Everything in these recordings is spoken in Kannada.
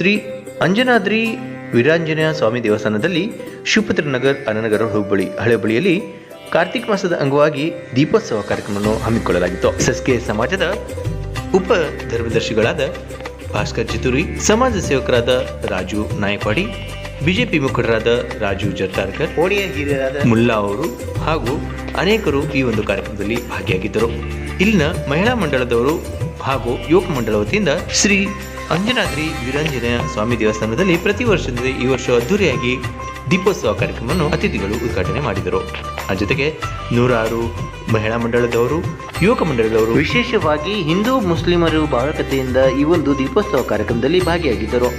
ಶ್ರೀ ಅಂಜನಾದ್ರಿ ವೀರಾಂಜನೇಯ ಸ್ವಾಮಿ ದೇವಸ್ಥಾನದಲ್ಲಿ ಶಿವಪುತ್ರ ನಗರ್ ಅನನಗರ ಹುಬ್ಬಳ್ಳಿ ಹಳೆ ಬಳಿಯಲ್ಲಿ ಕಾರ್ತಿಕ್ ಮಾಸದ ಅಂಗವಾಗಿ ದೀಪೋತ್ಸವ ಕಾರ್ಯಕ್ರಮವನ್ನು ಹಮ್ಮಿಕೊಳ್ಳಲಾಗಿತ್ತು. ಎಸ್ಎಸ್ಕೆ ಸಮಾಜದ ಉಪ ಧರ್ಮದರ್ಶಿಗಳಾದ ಭಾಸ್ಕರ್ ಚಿತುರಿ ಸಮಾಜ ಸೇವಕರಾದ ರಾಜು ನಾಯಕವಾಡಿ ಬಿಜೆಪಿ ಮುಖಂಡರಾದ ರಾಜು ಜರ್ತಾರ್ಕರ್ ಓಡಿಯ ಹಿರಿಯರಾದ ಮುಲ್ಲಾ ಅವರು ಹಾಗೂ ಅನೇಕರು ಈ ಒಂದು ಕಾರ್ಯಕ್ರಮದಲ್ಲಿ ಭಾಗಿಯಾಗಿದ್ದರು. ಇಲ್ಲಿನ ಮಹಿಳಾ ಮಂಡಳದವರು ಹಾಗೂ ಯುವಕ ಮಂಡಳ ವತಿಯಿಂದ ಶ್ರೀ ಅಂಜನಾದ್ರಿ ವೀರಾಂಜನೇಯ ಸ್ವಾಮಿ ದೇವಸ್ಥಾನದಲ್ಲಿ ಪ್ರತಿ ವರ್ಷದಂತೆ ಈ ವರ್ಷ ಅದ್ದೂರಿಯಾಗಿ ದೀಪೋತ್ಸವ ಕಾರ್ಯಕ್ರಮವನ್ನು ಅತಿಥಿಗಳು ಉದ್ಘಾಟನೆ ಮಾಡಿದರು. ಆ ಜೊತೆಗೆ ನೂರಾರು ಮಹಿಳಾ ಮಂಡಳದವರು, ಯುವಕ ಮಂಡಳದವರು ವಿಶೇಷವಾಗಿ ಹಿಂದೂ ಮುಸ್ಲಿಮರು ಭಾವಕತೆಯಿಂದ ಈ ಒಂದು ದೀಪೋತ್ಸವ ಕಾರ್ಯಕ್ರಮದಲ್ಲಿ ಭಾಗಿಯಾಗಿದ್ದರು.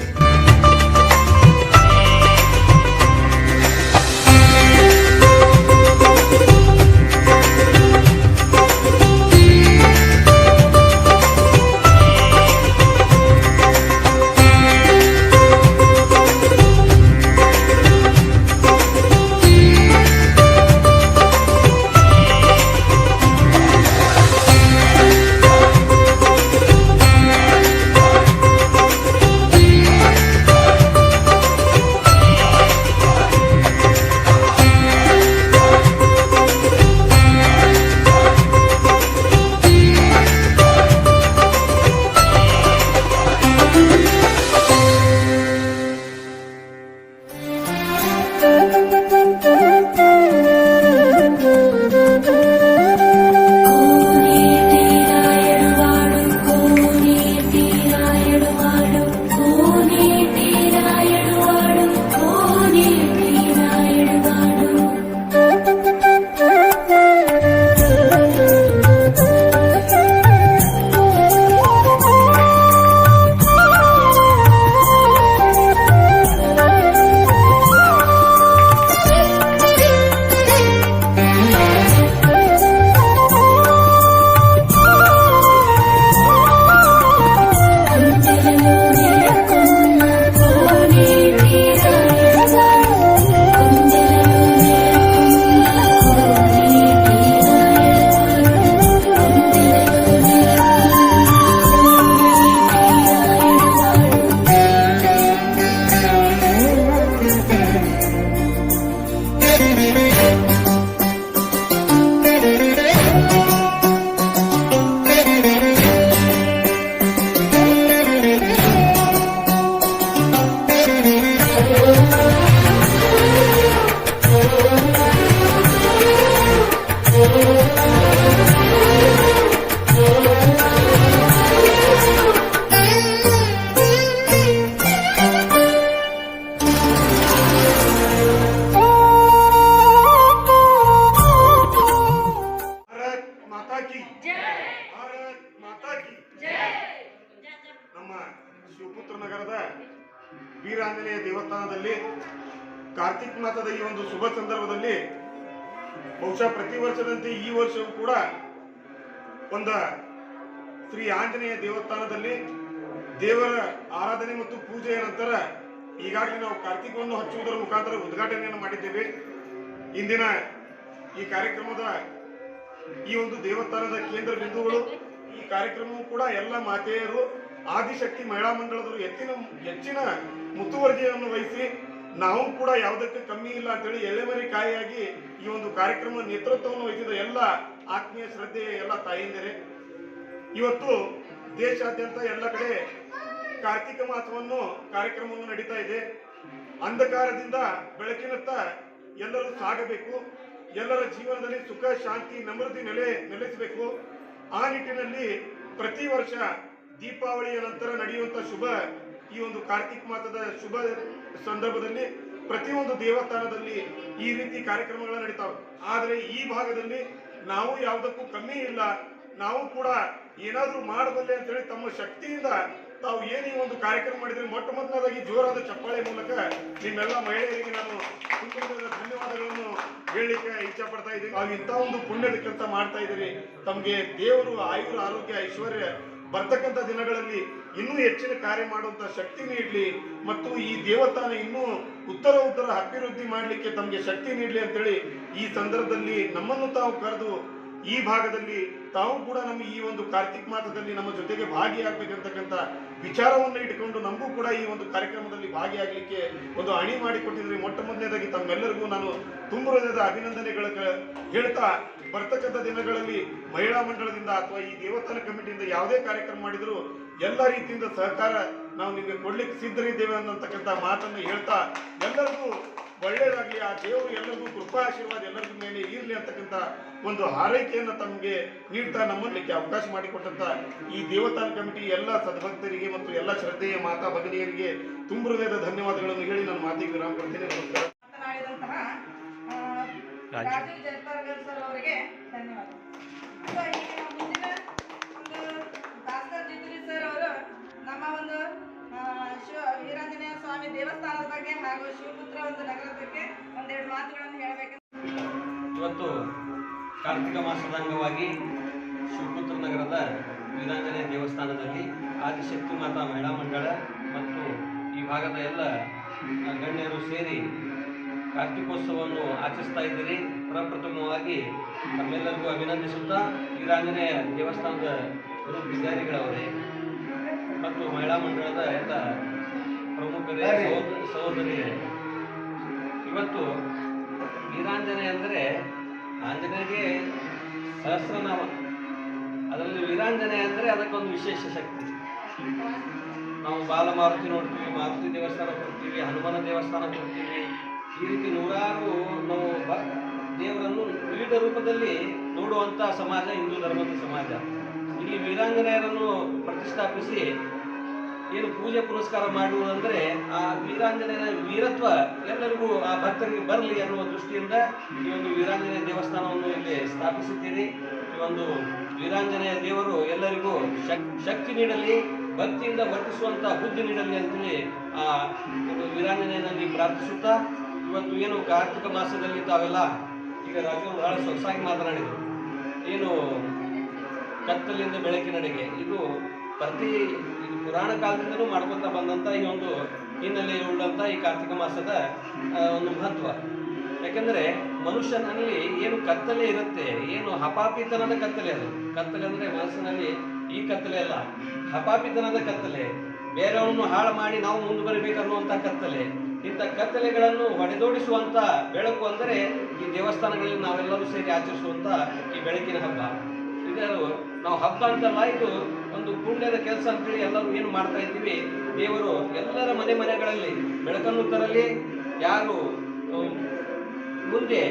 ವೀರಾಂಜನೇಯ ದೇವಸ್ಥಾನದಲ್ಲಿ ಕಾರ್ತಿಕ್ ಮಾಸದ ಈ ಒಂದು ಶುಭ ಸಂದರ್ಭದಲ್ಲಿ ಬಹುಶಃ ಪ್ರತಿ ವರ್ಷದಂತೆ ಈ ವರ್ಷವೂ ಕೂಡ ಒಂದ ಶ್ರೀ ಆಂಜನೇಯ ದೇವಸ್ಥಾನದಲ್ಲಿ ದೇವರ ಆರಾಧನೆ ಮತ್ತು ಪೂಜೆಯ ನಂತರ ಈಗಾಗಲೇ ನಾವು ಕಾರ್ತಿಕವನ್ನು ಹಚ್ಚುವುದರ ಮುಖಾಂತರ ಉದ್ಘಾಟನೆಯನ್ನು ಮಾಡಿದ್ದೇವೆ. ಇಂದಿನ ಈ ಕಾರ್ಯಕ್ರಮದ ಈ ಒಂದು ದೇವಸ್ಥಾನದ ಕೇಂದ್ರ ಬಿಂದುಗಳು, ಈ ಕಾರ್ಯಕ್ರಮವು ಕೂಡ ಎಲ್ಲ ಮಾತೆಯರು ಆದಿಶಕ್ತಿ ಮಹಿಳಾ ಮಂಡಳದವರು ಹೆಚ್ಚಿನ ಹೆಚ್ಚಿನ ಮುತುವರ್ಜಿಯನ್ನು ವಹಿಸಿ ನಾವು ಕೂಡ ಯಾವುದಕ್ಕೆ ಕಮ್ಮಿ ಇಲ್ಲ ಅಂತೇಳಿ ಎಲೆಮರಿ ಕಾಯಿಯಾಗಿ ಈ ಒಂದು ಕಾರ್ಯಕ್ರಮ ನೇತೃತ್ವವನ್ನು ವಹಿಸಿದ ಎಲ್ಲ ಆತ್ಮೀಯ ಶ್ರದ್ಧೆಯ ಎಲ್ಲ ತಾಯಿಂದರೆ, ಇವತ್ತು ದೇಶಾದ್ಯಂತ ಎಲ್ಲ ಕಡೆ ಕಾರ್ತಿಕ ಮಾಸವನ್ನು ಕಾರ್ಯಕ್ರಮವನ್ನು ನಡೀತಾ ಇದೆ. ಅಂಧಕಾರದಿಂದ ಬೆಳಕಿನತ್ತ ಎಲ್ಲರೂ ಸಾಗಬೇಕು, ಎಲ್ಲರ ಜೀವನದಲ್ಲಿ ಸುಖ, ಶಾಂತಿ ನಮೃತಿ ನೆಲೆ ನೆಲೆಸಬೇಕು. ಆ ನಿಟ್ಟಿನಲ್ಲಿ ಪ್ರತಿ ವರ್ಷ ದೀಪಾವಳಿಯ ನಂತರ ನಡೆಯುವಂತ ಶುಭ ಈ ಒಂದು ಕಾರ್ತಿಕ್ ಮಾಸದ ಶುಭ ಸಂದರ್ಭದಲ್ಲಿ ಪ್ರತಿಯೊಂದು ದೇವಸ್ಥಾನದಲ್ಲಿ ಈ ರೀತಿ ಕಾರ್ಯಕ್ರಮಗಳು ನಡೀತಾವೆ. ಆದರೆ ಈ ಭಾಗದಲ್ಲಿ ನಾವು ಯಾವುದಕ್ಕೂ ಕಮ್ಮಿ ಇಲ್ಲ. ನಾವು ಕೂಡ ಏನಾದ್ರೂ ಮಾಡಬಲ್ಲೆ ಅಂತೇಳಿ ತಮ್ಮ ಶಕ್ತಿಯಿಂದ ತಾವು ಏನು ಈ ಒಂದು ಕಾರ್ಯಕ್ರಮ ಮಾಡಿದ್ರೆ ಮೊಟ್ಟ ಮೊದಲನೇದಾಗಿ ಜೋರಾದ ಚಪ್ಪಾಳೆ ಮೂಲಕ ನಿಮ್ಮೆಲ್ಲ ಮಹಿಳೆಯರಿಗೆ ನಾನು ಧನ್ಯವಾದಗಳನ್ನು ಹೇಳಲಿಕ್ಕೆ ಇಚ್ಛೆ ಪಡ್ತಾ ಇದ್ದೀನಿ ಇಂಥ ಒಂದು ಪುಣ್ಯದ ಕೆಲಸ ಮಾಡ್ತಾ ಇದ್ದೀರಿ. ತಮಗೆ ದೇವರು ಆಯುರ ಆರೋಗ್ಯ ಐಶ್ವರ್ಯ ಬರ್ತಕ್ಕಂಥ ದಿನಗಳಲ್ಲಿ ಇನ್ನೂ ಹೆಚ್ಚಿನ ಕಾರ್ಯ ಮಾಡುವಂತ ಶಕ್ತಿ ನೀಡಲಿ ಮತ್ತು ಈ ದೇವಸ್ಥಾನ ಇನ್ನೂ ಉತ್ತರ ಉತ್ತರ ಅಭಿವೃದ್ಧಿ ಮಾಡಲಿಕ್ಕೆ ತಮಗೆ ಶಕ್ತಿ ನೀಡಲಿ ಅಂತೇಳಿ ಈ ಸಂದರ್ಭದಲ್ಲಿ ನಮ್ಮನ್ನು ತಾವು ಕರೆದು ಈ ಭಾಗದಲ್ಲಿ ತಾವು ಕೂಡ ನಮ್ಮ ಈ ಒಂದು ಕಾರ್ತಿಕ್ ಮಾಸದಲ್ಲಿ ನಮ್ಮ ಜೊತೆಗೆ ಭಾಗಿಯಾಗಬೇಕಂತಕ್ಕಂಥ ವಿಚಾರವನ್ನು ಇಟ್ಕೊಂಡು ನಮಗೂ ಕೂಡ ಈ ಒಂದು ಕಾರ್ಯಕ್ರಮದಲ್ಲಿ ಭಾಗಿಯಾಗಲಿಕ್ಕೆ ಒಂದು ಅಣಿ ಮಾಡಿಕೊಟ್ಟಿದ್ರಿ ಮೊಟ್ಟ ಮೊದಲನೇದಾಗಿ ತಮ್ಮೆಲ್ಲರಿಗೂ ನಾನು ತುಂಬ ಹೃದಯದ ಅಭಿನಂದನೆಗಳ ಹೇಳ್ತಾ ಬರ್ತಕ್ಕಂಥ ದಿನಗಳಲ್ಲಿ ಮಹಿಳಾ ಮಂಡಳದಿಂದ ಅಥವಾ ಈ ದೇವಸ್ಥಾನ ಕಮಿಟಿಯಿಂದ ಯಾವುದೇ ಕಾರ್ಯಕ್ರಮ ಮಾಡಿದರೂ ಎಲ್ಲ ರೀತಿಯಿಂದ ಸಹಕಾರ ನಾವು ನಿಮಗೆ ಕೊಡ್ಲಿಕ್ಕೆ ಸಿದ್ಧರಿದ್ದೇವೆ ಅನ್ನತಕ್ಕಂಥ ಮಾತನ್ನು ಹೇಳ್ತಾ ಎಲ್ಲರಿಗೂ ಒಳ್ಳೆಯದಾಗಲಿ, ಆ ದೇವರು ಎಲ್ಲರಿಗೂ ಕೃಪಾ, ಆಶೀರ್ವಾದ ಎಲ್ಲರಿಗೂ ಮೇಲೆ ಇರಲಿ ಅಂತಕ್ಕಂಥ ಒಂದು ಹಾರೈಕೆಯನ್ನು ತಮಗೆ ನೀಡ್ತಾ ನಮ್ಮಲ್ಲಿಕ್ಕೆ ಅವಕಾಶ ಮಾಡಿಕೊಟ್ಟಂತ ಈ ದೇವಸ್ಥಾನ ಕಮಿಟಿ ಎಲ್ಲ ಸದ್ಭಕ್ತರಿಗೆ ಮತ್ತು ಎಲ್ಲ ಶ್ರದ್ಧೆಯ ಮಾತಾ ಭಗಿನಿಯರಿಗೆ ತುಂಬ ಹೃದಯದ ಧನ್ಯವಾದಗಳನ್ನು ಹೇಳಿ ನಾನು ಮಾತಿಗೆ ವಿರಾಮ ಕೊಡ್ತೇನೆ. ನಮಸ್ಕಾರ. ಇವತ್ತು ಕಾರ್ತಿಕ ಮಾಸದ ಅಂಗವಾಗಿ ಶಿವಪುತ್ರ ನಗರದ ವೀರಾಂಜನೇಯ ದೇವಸ್ಥಾನದಲ್ಲಿ ಆದಿಶಕ್ತಿ ಮಾತಾ ಮಹಿಳಾ ಮಂಡಳ ಮತ್ತು ಈ ಭಾಗದ ಎಲ್ಲ ಗಣ್ಯರು ಸೇರಿ ಕಾರ್ತಿಕೋತ್ಸವವನ್ನು ಆಚರಿಸ್ತಾ ಇದ್ದೀರಿ. ಪ್ರಪ್ರಥಮವಾಗಿ ತಮ್ಮೆಲ್ಲರಿಗೂ ಅಭಿನಂದಿಸುತ್ತಾ ವೀರಾಂಜನೇಯ ದೇವಸ್ಥಾನದ ಗುರು ವಿದ್ಯಾರ್ಥಿಗಳವರೇ ಮತ್ತು ಮಹಿಳಾ ಮಂಡಳದ ಎಲ್ಲ ಪ್ರಮುಖರೇ ಸಹೋದ ಸಹೋದರಿಯರೇ. ಇವತ್ತು ವೀರಾಂಜನೆ ಅಂದರೆ ಆಂಜನೇಯಗೆ ಸಹಸ್ರನಾಮ. ಅದರಲ್ಲಿ ವೀರಾಂಜನೆ ಅಂದರೆ ಅದಕ್ಕೊಂದು ವಿಶೇಷ ಶಕ್ತಿ. ನಾವು ಬಾಲಮಾರುತಿ ನೋಡ್ತೀವಿ, ಮಾರುತಿ ದೇವಸ್ಥಾನ ಕೊಡ್ತೀವಿ, ಹನುಮಾನ ದೇವಸ್ಥಾನ ಕೊಡ್ತೀವಿ. ಈ ರೀತಿ ನೂರಾರು ನಾವು ದೇವರನ್ನು ವಿವಿಧ ರೂಪದಲ್ಲಿ ನೋಡುವಂಥ ಸಮಾಜ ಹಿಂದೂ ಧರ್ಮದ ಸಮಾಜ. ಇಲ್ಲಿ ವೀರಾಂಜನೇಯರನ್ನು ಪ್ರತಿಷ್ಠಾಪಿಸಿ ಏನು ಪೂಜೆ ಪುರಸ್ಕಾರ ಮಾಡುವುದಂದ್ರೆ ಆ ವೀರಾಂಜನೇಯನ ವೀರತ್ವ ಎಲ್ಲರಿಗೂ ಆ ಭಕ್ತರಿಗೆ ಬರಲಿ ಅನ್ನುವ ದೃಷ್ಟಿಯಿಂದ ಈ ಒಂದು ವೀರಾಂಜನೇಯ ದೇವಸ್ಥಾನವನ್ನು ಇಲ್ಲಿ ಸ್ಥಾಪಿಸುತ್ತೀರಿ ಈ ಒಂದು ವೀರಾಂಜನೇಯ ದೇವರು ಎಲ್ಲರಿಗೂ ಶಕ್, ಶಕ್ತಿ ನೀಡಲಿ, ಭಕ್ತಿಯಿಂದ ವರ್ತಿಸುವಂತ ಬುದ್ಧಿ ನೀಡಲಿ ಅಂತೇಳಿ ಆ ಒಂದು ವೀರಾಂಜನೇಯನಲ್ಲಿ ಪ್ರಾರ್ಥಿಸುತ್ತಾ, ಇವತ್ತು ಏನು ಕಾರ್ತಿಕ ಮಾಸದಲ್ಲಿ ತಾವೆಲ್ಲ ಈಗ ರಾಜು ಬಹಳ ಸೊಗಸಾಗಿ ಮಾತನಾಡಿದರು ಏನು ಕತ್ತಲಿಂದ ಬೆಳಕಿನಡೆಗೆ, ಇದು ಪ್ರತಿ ಪುರಾಣ ಕಾಲದಿಂದಲೂ ಮಾಡ್ಕೊತಾ ಬಂದಂಥ ಈ ಒಂದು ಹಿನ್ನೆಲೆ ಉಳ್ಳಂಥ ಈ ಕಾರ್ತಿಕ ಮಾಸದ ಒಂದು ಮಹತ್ವ. ಯಾಕಂದ್ರೆ ಮನುಷ್ಯನಲ್ಲಿ ಏನು ಕತ್ತಲೆ ಇರುತ್ತೆ, ಏನು ಹಪಾಪಿತನದ ಕತ್ತಲೆ ಅದು. ಕತ್ತಲೆ ಅಂದರೆ ಮನಸ್ಸಿನಲ್ಲಿ ಈ ಕತ್ತಲೆ ಅಲ್ಲ. ಹಪಾಪಿತನದ ಕತ್ತಲೆ. ಬೇರೆಯವರನ್ನು ಹಾಳು ಮಾಡಿ ನಾವು ಮುಂದೆ ಬರಬೇಕನ್ನುವಂಥ ಕತ್ತಲೆ. ಇಂಥ ಕತ್ತಲೆಗಳನ್ನು ಹೊಡೆದೋಡಿಸುವಂಥ ಬೆಳಕು ಅಂದರೆ ಈ ದೇವಸ್ಥಾನಗಳಲ್ಲಿ ನಾವೆಲ್ಲರೂ ಸೇರಿ ಆಚರಿಸುವಂಥ ಈ ಬೆಳಕಿನ ಹಬ್ಬ. ಇದು ನಾವು ಹಬ್ಬ ಅಂತಲ್ಲ, ಇದು ಪುಣ್ಯದ ಕೆಲಸ ಅಂತೇಳಿ ಎಲ್ಲರೂ ಏನು ಮಾಡ್ತಾ ಇದ್ದೀವಿ, ದೇವರು ಎಲ್ಲರ ಮನೆ ಮನೆಗಳಲ್ಲಿ, ಬೆಳಕನ್ನು ತರಲಿ, ಯಾರು ಮುಂದೆ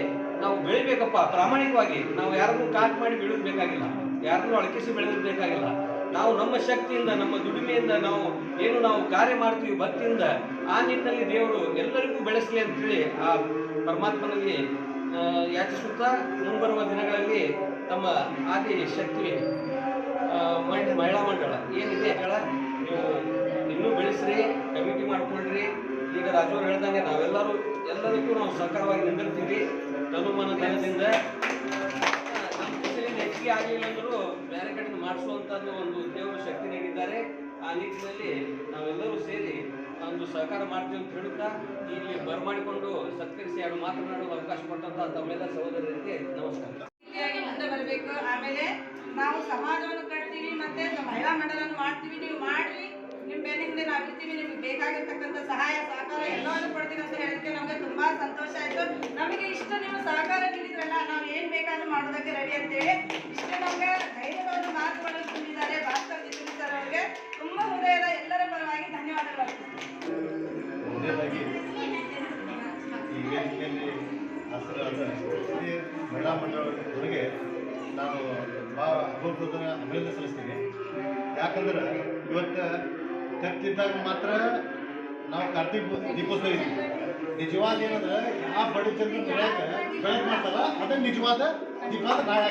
ನಾವು ಬೆಳಿಬೇಕಪ್ಪ, ಪ್ರಾಮಾಣಿಕವಾಗಿ, ನಾವು ಯಾರನ್ನು ಕಾಟ್ ಮಾಡಿ ಬೆಳೆದು ಯಾರನ್ನು ಅಳಕಿಸಿ ಬೆಳೆದು ಬೇಕಾಗಿಲ್ಲ ನಾವು ನಮ್ಮ ಶಕ್ತಿಯಿಂದ, ನಮ್ಮ ದುಡಿಮೆಯಿಂದ ನಾವು ಏನು ನಾವು ಕಾರ್ಯ ಮಾಡ್ತೀವಿ, ಭಕ್ತಿಯಿಂದ, ಆ ನಿಟ್ಟಿನಲ್ಲಿ ದೇವರು ಎಲ್ಲರಿಗೂ ಬೆಳೆಸಲಿ ಅಂತೇಳಿ ಆ ಪರಮಾತ್ಮನಲ್ಲಿ ಯಾಚಿಸುತ್ತಾ ಮುಂಬರುವ ದಿನಗಳಲ್ಲಿ ತಮ್ಮ ಆದಿ ಶಕ್ತಿ ಮಹಿಳಾ ಮಂಡಳ. ಏನಿದೆ ಹೇಳ ನೀವು ಇನ್ನೂ ಬೆಳೆಸ್ರಿ ಕಮಿಟಿ ಮಾಡ್ಕೊಳ್ರಿ. ಈಗ ರಾಜವ್ರು ಹೇಳ್ದಂಗೆ ನಾವೆಲ್ಲರೂ ಎಲ್ಲದಕ್ಕೂ ನಾವು ಸಹಕಾರವಾಗಿ ನಿಂದಿರ್ತೀವಿ. ತನುಮನ ಕೈಯಲ್ಲಿ ಹೆಚ್ಚಿಗೆ ಆಗಲಿಲ್ಲ ಅಂದರೂ ಬೇರೆ ಕಡೆ ಮಾಡಿಸುವಂಥದ್ದು ಒಂದು ದೇವರು ಶಕ್ತಿ ನೀಡಿದ್ದಾರೆ. ಆ ನಿಟ್ಟಿನಲ್ಲಿ ನಾವೆಲ್ಲರೂ ಸೇರಿ ಒಂದು ಸಹಕಾರ ಮಾಡ್ತೀವಿ ಅಂತ ಹೇಳುತ್ತಾ ಇಲ್ಲಿ ಬರಮಾಡಿಕೊಂಡು ಸತ್ಕರಿಸಿ ಎರಡು ಮಾತನಾಡಲು ಅವಕಾಶ ಕೊಟ್ಟಂತಹ ತಮ್ಮೆಲ್ಲ ಸಹೋದರರಿಗೆ ನಮಸ್ಕಾರ. ಮುಂದೆ ಬರಬೇಕು. ಆಮೇಲೆ ನಾವು ಸಮಾಜವನ್ನು ಮತ್ತೆ ಮಹಿಳಾ ಮಂಡಲನ್ನು ಮಾಡ್ತೀವಿ. ನೀವು ಮಾಡ್ರಿ. ನಿಮ್ಮ ಬೆನ್ನಿಂದ ನಾವು ಇರ್ತೀವಿ. ನಿಮ್ಗೆ ಬೇಕಾಗಿರ್ತಕ್ಕಂಥ ಸಹಾಯ, ಸಹಕಾರ ಎಲ್ಲವನ್ನು ಕೊಡ್ತೀವಿ ಅಂತ ಹೇಳಿದ್ರೆ ನಮಗೆ ತುಂಬಾ ಸಂತೋಷ ಆಯ್ತು. ನಮಗೆ ಇಷ್ಟು ನೀವು ಸಹಕಾರ ನೀಡಿದ್ರಲ್ಲ, ನಾವು ಏನ್ ಬೇಕಾದ್ರೂ ಮಾಡೋದಕ್ಕೆ ರೆಡಿ ಅಂತೇಳಿ, ಇಷ್ಟು ನಮಗೆ ಧೈರ್ಯವಾದ ಒಂದು ಮಾತುಗಳನ್ನು ತುಂಬಿದ್ದಾರೆ ಅಪರೂಪದ ಅಭಿನಂದನೆ ಸಲ್ಲಿಸ್ತೀನಿ. ಯಾಕಂದ್ರೆ ಇವತ್ತು ಕತ್ತಿದ್ದಾಗ ಮಾತ್ರ ನಾವು ಕಾರ್ತಿಕ್ ದೀಪೋತ್ಸವ ಇದ್ದೀವಿ ನಿಜವಾದ ಏನಂದ್ರೆ ಯಾವ ಬಡಿ ಚಂದ್ರ ಬೆಳಗ್ಗೆ ಬೆಳಗ್ಗೆ ಮಾಡ್ತಾರಲ್ಲ ಅದೇ ನಿಜವಾದ ದೀಪ ನಾಳೆ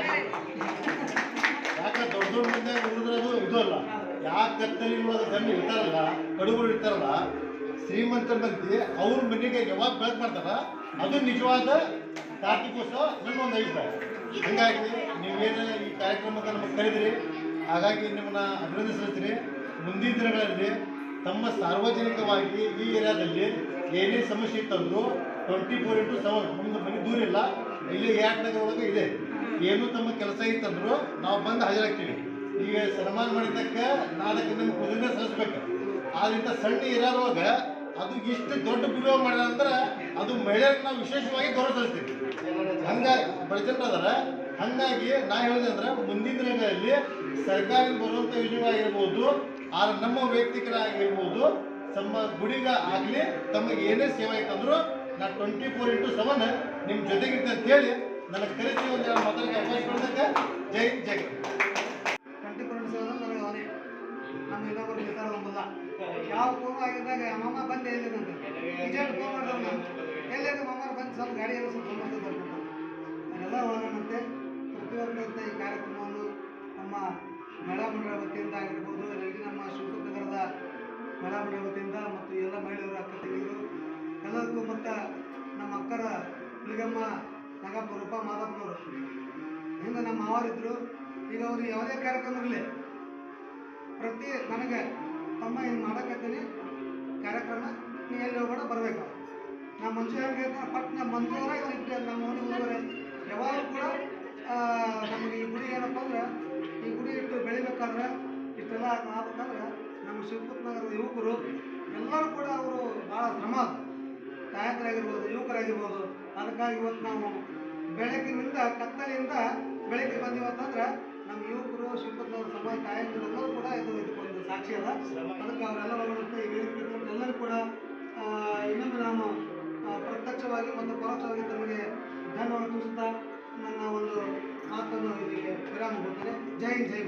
ಯಾಕೆ ದೊಡ್ಡ ದೊಡ್ಡ ಮಂದಿ ಅದು ಇದು ಅಲ್ಲ. ಯಾವ ಕತ್ತಲಿ ಅದು ಜನ ಇರ್ತಾರಲ್ಲ, ಕಡುಬರು ಇರ್ತಾರಲ್ಲ, ಶ್ರೀಮಂತರ ಮಂದಿ ಅವ್ರ ಮನೆಗೆ ಯಾವಾಗ ಬೆಳಕು ಮಾಡ್ತಾರ, ಅದು ನಿಜವಾದ ಕಾರ್ತಿಕೋತ್ಸವ ನನ್ನ ಒಂದು ಅಭಿಪ್ರಾಯ ಹಂಗಾಗಿ ನೀವೇನು ಈ ಕಾರ್ಯಕ್ರಮಕ್ಕೆ ನಮಗೆ ಕರೆದ್ರಿ ಹಾಗಾಗಿ ನಿಮ್ಮನ್ನ ಅಭಿನಂದಿಸುತ್ತೀರಿ ಮುಂದಿನ ದಿನಗಳಲ್ಲಿ ತಮ್ಮ ಸಾರ್ವಜನಿಕವಾಗಿ ಈ ಏರಿಯಾದಲ್ಲಿ ಏನೇ ಸಮಸ್ಯೆ ಇತ್ತಂದ್ರೂ ಟ್ವೆಂಟಿ ಫೋರ್ ಇಂಟು ಸೆವೆನ್ ನಮ್ಮದು ಮನೆ ದೂರ ಇಲ್ಲ, ಇಲ್ಲಿ ನಗರ ಒಳಗೆ ಇದೆ. ಏನು ತಮ್ಮ ಕೆಲಸ ಇತ್ತಂದ್ರು ನಾವು ಬಂದು ಹಾಜರಾಗ್ತೀವಿ. ಈಗ ಸನ್ಮಾನ ಮಾಡಿದ್ದಕ್ಕ ನಾಲ್ಕು ನಿಮ್ಗೆ ಕುದುರೆ ಸಲ್ಲಿಸ್ಬೇಕು. ಆದ್ರಿಂದ ಸಣ್ಣ ಇರೋವಾಗ ಅದು ಇಷ್ಟು ದೊಡ್ಡ ಉಪಯೋಗ ಮಾಡ್ಯಾರ ಅಂದ್ರೆ ಅದು ಮಹಿಳೆಯರಿಗೆ ನಾವು ವಿಶೇಷವಾಗಿ ಗೌರವ ಸಲ್ಲಿಸ್ತೀವಿ. ಹಂಗಾಗಿ ಬಡಜನ ಅದಾರ ಹಂಗಾಗಿ ನಾ ಹೇಳಿದೆ ಅಂದ್ರೆ ಮುಂದಿನ ದಿನಗಳಲ್ಲಿ ಸರ್ಕಾರದಿಂದ ಬರುವಂಥ ಯೋಜನೆಗಳಾಗಿರ್ಬೋದು, ಆದ್ರೆ ನಮ್ಮ ವೈಯಕ್ತಿಕರಾಗಿರ್ಬೋದು, ತಮ್ಮ ಗುಡಿಗ ಆಗಲಿ, ತಮಗೆ ಏನೇ ಸೇವೆ ಆಯ್ತಂದ್ರು ನಾ ಟ್ವೆಂಟಿ ಫೋರ್ ಇಂಟು ಸೆವೆನ್ ನಿಮ್ಮ ಜೊತೆಗಿರ್ತೀನಿ ಅಂತ ಹೇಳಿ ನನಗೆ ಕರೆಸಿ ಒಂದು ಎರಡು ಮಾತಾಡಿ ಅವಕಾಶ ಕೊಡೋದಕ್ಕೆ ಜೈ ಜೈ. ಟ್ವೆಂಟಿ ಫೋರ್ ಇಂಟು ಸೆವೆನ್ ನನಗೆ ಅವನೇ ನಮ್ಮ ಇನ್ನೊಬ್ಬರು ವಿಚಾರ ನಂಬಲ್ಲ ಯಾವ ಫೋನ್ ಆಗಿದ್ದಾಗ ಮಾಮ ಬಂದು ಎಲ್ಲಿದಂತೆ ವಿಜಯ್ ಫೋನ್ ಮಾಡಿದ್ರು ನಾನು ಎಲ್ಲಿದೆ ಮಾಮ ಬಂದು ಸ್ವಲ್ಪ ಗಾಡಿಯಲ್ಲಿ ಸ್ವಲ್ಪ ಸಮಸ್ಯೆ ಅದೆಲ್ಲ ಒಳಗೊಂಡಂತೆ ಪ್ರತಿಯೊಂದಂತೆ ಈ ಕಾರ್ಯಕ್ರಮವನ್ನು ನಮ್ಮ ಮಹಿಳಾ ಮಂಡಳ ವತಿಯಿಂದ ಆಗಿರ್ಬೋದು ಅಲ್ಲಿ ನಮ್ಮ ಶಿವಕುಮಾರ ನಗರದ ಮಹಿಳಾ ಮಂಡಳ ವತಿಯಿಂದ ಮತ್ತು ಎಲ್ಲ ಮಹಿಳೆಯರು ಅಕ್ಕ ತಂಗಿಯರು, ಎಲ್ಲದಕ್ಕೂ ಮತ್ತು ನಮ್ಮ ಅಕ್ಕರ ಹುಲಿಗಮ್ಮ ನಾಗಪ್ಪ ರೂಪ ಮಾದಪ್ಪನವರು. ಹಿಂದೆ ನಮ್ಮ ಅವರಿದ್ದರು ಈಗ ಅವರು ಯಾವುದೇ ಕಾರ್ಯಕ್ರಮ ಇರಲಿ ಪ್ರತಿ ನನಗೆ ತಮ್ಮ ಏನು ಮಾಡಕತ್ತೀನಿ, ಕಾರ್ಯಕ್ರಮ ನೀ ಎಲ್ಲಿ ಹೋಗೋಣ ಬರಬೇಕು. ನಮ್ಮ ಮಂಜು ಹೆಂಗೆ ಪಟ್ ನಮ್ಮ ಮಂಜೂರ ಇವ್ರು ನಮ್ಮ ಮನೆ ಯಾವಾಗಲೂ ಕೂಡ ನಮಗೆ ಈ ಗುಡಿ ಏನಪ್ಪ ಅಂದ್ರೆ ಈ ಗುಡಿ ಇಟ್ಟು ಬೆಳಿಬೇಕಾದ್ರೆ ಇಷ್ಟೆಲ್ಲ ಆಗ್ಬೇಕಂದ್ರೆ ನಮ್ಮ ಶಿವಪುತ್ ನಗರದ ಯುವಕರು, ಎಲ್ಲರೂ ಕೂಡ ಅವರು ಭಾಳ ಶ್ರಮ. ಗಾಯಕರಾಗಿರ್ಬೋದು ಯುವಕರಾಗಿರ್ಬೋದು, ಅದಕ್ಕಾಗಿ ಇವತ್ತು ನಾವು ಬೆಳಕಿನಿಂದ ಕತ್ತಲೆಯಿಂದ ಬೆಳಗ್ಗೆ ಬಂದಿವತ್ತಂದ್ರೆ ನಮ್ಮ ಯುವಕರು ಶಿವಪುತ್ರ ಸಮಾಜ ತಾಯಂದಿರು ಎಲ್ಲರೂ ಕೂಡ ಇದು ಇದಕ್ಕೊಂದು ಸಾಕ್ಷಿ ಅದ. ಅದಕ್ಕೆ ಅವರೆಲ್ಲ ಒಳಗೊಂಡಂತೆ ಈ ಎಲ್ಲರೂ ಕೂಡ ಇನ್ನೊಮ್ಮೆ ನಾನು ಪ್ರತ್ಯಕ್ಷವಾಗಿ ಮತ್ತು ಪರೋಕ್ಷವಾಗಿ ತಮಗೆ ಧನ್ಯವಾದ ತುಸ್ತಾ ನನ್ನ ಒಂದು ಮಾತನ್ನು ಇಲ್ಲಿಗೆ ವಿರಾಮ ಕೊಡ್ತೇನೆ. ಜೈ ಹಿಂದ್, ಜೈ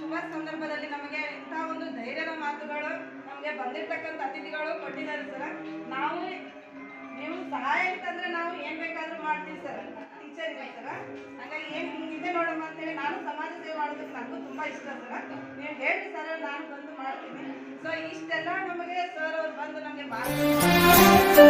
ಶುಭ ಸಂದರ್ಭದಲ್ಲಿ ನಮಗೆ ಇಂಥ ಒಂದು ಧೈರ್ಯದ ಮಾತುಗಳು ನಮಗೆ ಬಂದಿರ್ತಕ್ಕಂಥ ಅತಿಥಿಗಳು ಕೊಟ್ಟಿದ್ದಾರೆ, ಸರ್. ನಾವು ನೀವು ಸಹಾಯ ಅಂತಂದ್ರೆ ನಾವು ಏನ್ ಬೇಕಾದ್ರೂ ಮಾಡ್ತೀವಿ, ಸರ್. ಟೀಚರ್ ಇದೆ ಸರ್. ಹಾಗಾಗಿ ಏನ್ ಹಿಂಗಿದೆ ನೋಡಮ್ಮ ಅಂತೇಳಿ ನಾನು ಸಮಾಜ ಸೇವೆ ಮಾಡೋದಕ್ಕೆ ನನಗೂ ತುಂಬಾ ಇಷ್ಟ, ಸರ್. ನೀವು ಹೇಳಿ ಸರ್, ನಾನು ಬಂದು ಮಾಡ್ತೀನಿ. ಸೊ ಇಷ್ಟೆಲ್ಲ ನಮಗೆ ಸರ್ ಅವ್ರು ಬಂದು ನಮಗೆ ಮಾರ್ಗದರ್ಶನ